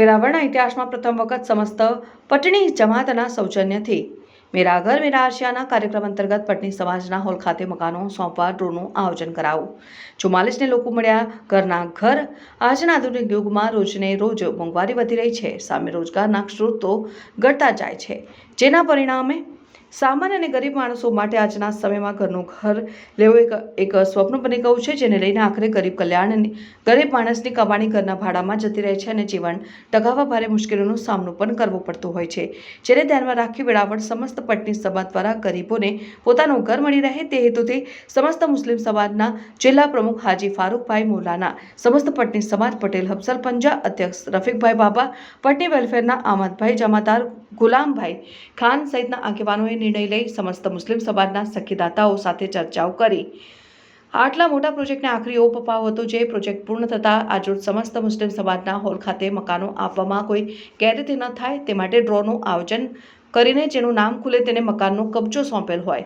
વેરાવળના ઇતિહાસમાં પ્રથમ વખત સમસ્ત પટણી જમાતના સૌજન્યથી મેરા ઘર મેરા આશિયાના કાર્યક્રમ અંતર્ગત પટની સમાજના હોલ ખાતે મકાનો સોંપવા ડ્રોનું આયોજન કરાવું. ચુમ્માલીસને લોકો મળ્યા. ઘરના ઘર આજના આધુનિક યુગમાં રોજને રોજ મોંઘવારી વધી રહી છે. સામે રોજગારના સ્ત્રોતો ઘટતા જાય છે. જેના પરિણામે સામાન્ય અને ગરીબ માણસો માટે આજના સમયમાં ઘરનું ઘર લેવું એક એક સ્વપ્ન બની ગયું છે, જેને લઈને આખરે ગરીબ કલ્યાણની ગરીબ માણસની કમાણી ઘરના ભાડામાં જતી રહે છે અને જીવન ટકાવવા ભારે મુશ્કેલીનો સામનો પણ કરવો પડતો હોય છે. જેને ધ્યાનમાં રાખી વેળાવળ સમસ્ત પટની સમાજ દ્વારા ગરીબોને પોતાનું ઘર મળી રહે તે હેતુથી સમસ્ત મુસ્લિમ સમાજના જિલ્લા પ્રમુખ હાજી ફારૂકભાઈ મોલાના, સમસ્ત પટની સમાજ પટેલ હફસલ પંજા અધ્યક્ષ રફીકભાઈ બાબા, પટની વેલફેરના આમદભાઈ, જમાદાર ગુલામભાઈ ખાન સહિતના આગેવાનોએ નિર્ણય લઈ સમસ્ત મુસ્લિમ સમાજના સખીદાતાઓ સાથે ચર્ચાઓ કરી. આટલા મોટા પ્રોજેક્ટને આખરી ઓપ અપાયો હતો જે પ્રોજેક્ટ પૂર્ણ થતાં આજરોજ સમસ્ત મુસ્લિમ સમાજના હોલ ખાતે મકાનો આપવામાં કોઈ ગેરરીતિ ન થાય તે માટે ડ્રોનું આયોજન કરીને જેનું નામ ખુલે તેને મકાનનો કબજો સોંપેલ હોય.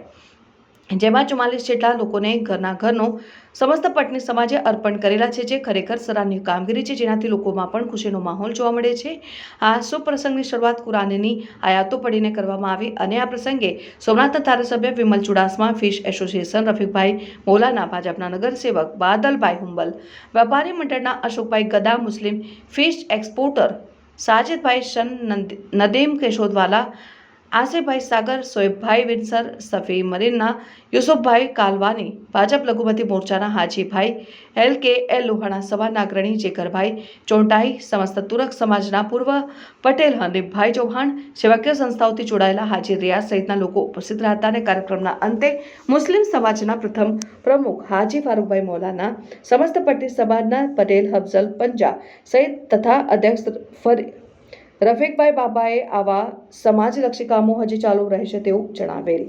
જેમાં ચુમ્માલીસ જેટલા લોકોને ઘરના ઘરનો સમસ્ત પટની સમાજે અર્પણ કરેલા છે, જે ખરેખર સરાહનીય કામગીરી છે, જેનાથી લોકોમાં પણ ખુશીનો માહોલ જોવા મળે છે. આ શુભ પ્રસંગની શરૂઆત કુરાનની આયાતો પડીને કરવામાં આવી અને આ પ્રસંગે સોમનાથ ધારાસભ્ય વિમલ ચુડાસમા, ફિશ એસોસિએશન, રફીકભાઈ મોલાના, ભાજપના નગરસેવક બાદલભાઈ હુંબલ, વેપારી મંડળના અશોકભાઈ ગદા, મુસ્લિમ ફિશ એક્સપોર્ટર સાજિદભાઈ શન નંદ- નદીમ કેશોદવાલા આસિફભાઈ સાગર સોએબભાઈ વિનસર, સફી મરીનના, યુસુફભાઈ કાલવાની, ભાજપ લઘુમતી મોરચાના Hajibhai, L K L Lohana સભાના અગ્રણી જેકરભાઈ, ચોંટાઈ સમસ્ત તુરક સમાજના પૂર્વ પટેલ હનીફભાઈ ચૌહાણ, સેવાકીય સંસ્થાઓથી જોડાયેલા હાજી રિયાઝ સહિતના લોકો ઉપસ્થિત રહ્યા અને કાર્યક્રમના અંતે મુસ્લિમ સમાજના પ્રથમ પ્રમુખ હાજી ફારૂકભાઈ મૌલાના, સમસ્ત પટેલ સમાજના પટેલ, હફઝલ પંજા સહિત તથા અધ્યક્ષ ફરી રફીકભાઈ બાબાએ આવા સમાજલક્ષી કામો હજી ચાલુ રહેશે તેવું જણાવેલ.